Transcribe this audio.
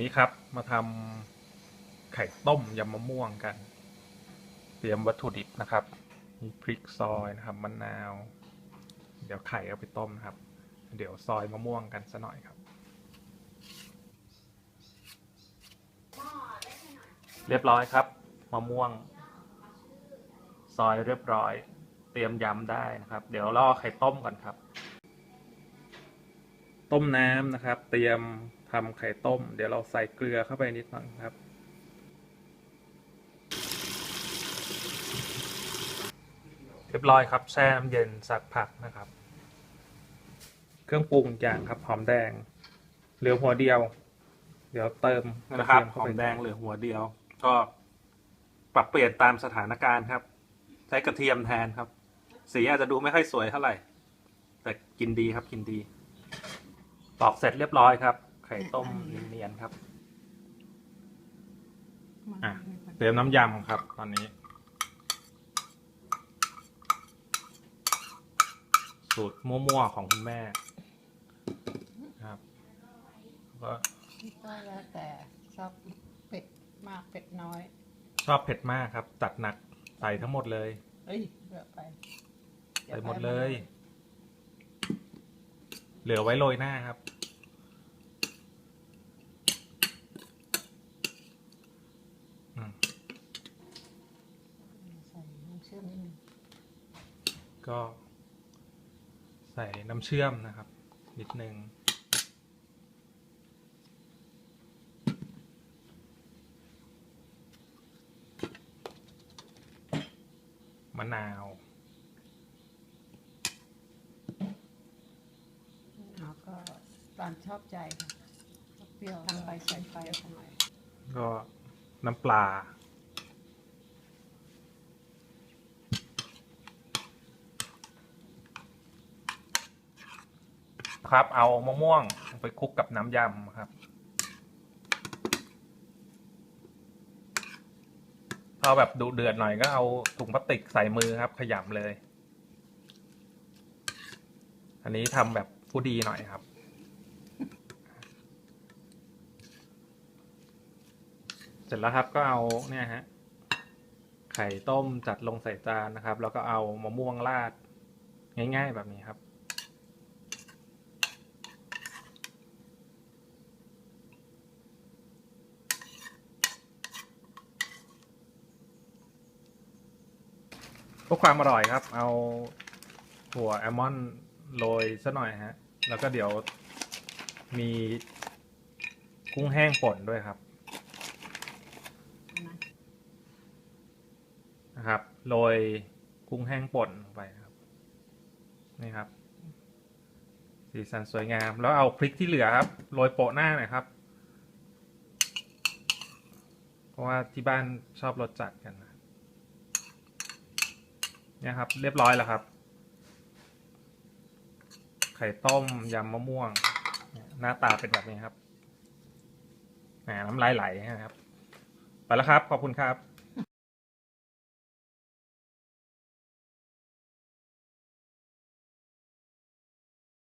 นี้ครับ มาทำไข่ต้มยำมะม่วงกัน เตรียมวัตถุดิบนะครับ มีพริกซอยนะครับมะนาว เดี๋ยวไข่เอาไปต้มนะครับ เดี๋ยวซอยมะม่วงกันซะหน่อยครับ เรียบร้อยครับ มะม่วง ซอยเรียบร้อย เตรียมยำได้นะครับ เดี๋ยวรอไข่ต้มก่อนครับ ต้มน้ำนะครับ เตรียม ทำไข่ต้ม เดี๋ยวเราใส่เกลือเข้าไปนิดหน่อยครับ เรียบร้อยครับแช่น้ำเย็นสักพักนะครับ เครื่องปรุงอย่างครับหอมแดง เหลือหัวเดียว เดี๋ยวเติมกนะเทีครับยหเข้าอไปมแดงเหลือหัวเดียว ก็ปรับเปลี่ยนตามสถานการณ์ครับ ใช้กระเทียมแทนครับ สีอาจจะดูไม่ค่อยสวยเท่าไหร่ แต่กินดีครับกินดีตอกเสร็จเรียบร้อยครับ ไข่ต้มเนียนๆครับ อะ เตรียมน้ำยำครับ ตอนนี้ สูตรมั่วๆของคุณแม่ ครับก็ก็แล้วแต่ชอบเผ็ดมากเผ็ดน้อย ชอบเผ็ดมากครับจัดหนักใส่ทั้งหมดเลย เอ้ยเยอะไปใส่หมดเลย เหลือไว้โรยหน้าครับ อืม ใส่น้ำเชื่อมนิดนึง ก็ใส่น้ำเชื่อมนะครับ นิดนึงมะนาวแล้วก็ตามชอบใจค่ะเปรี้ยวทำไปใส่ไปทำไมก็น้ำปลา ครับ เอามะม่วงไปคลุกกับน้ำยำครับพอแบบดุเดือดหน่อยก็เอาถุงพลาสติกใส่มือครับ ขยำเลย อันนี้ทำแบบผู้ดีหน่อยครับ เสร็จแล้วครับก็เอาเนี่ยฮะไข่ต้มจัดลงใส่จานนะครับ แล้วก็เอามะม่วงราดง่าย ๆ แบบนี้ครับ เพื่อความอร่อยครับ เอาถั่วแอลมอนด์โรยซะหน่อยฮะ แล้วก็เดี๋ยวมีกุ้งแห้งป่นด้วยครับนะครับโรยกุ้งแห้งป่นไปครับ นี่ครับ สีสันสวยงาม แล้วเอาพริกที่เหลือครับโรยโปะหน้าหน่อยครับ เพราะว่าที่บ้านชอบรสจัดกันนะ เนี่ยครับ เรียบร้อยแล้วครับ ไข่ต้มยำมะม่วง หน้าตาเป็นแบบนี้ครับน้ำลายไหลนะครับ ไปแล้วครับ ขอบคุณครับ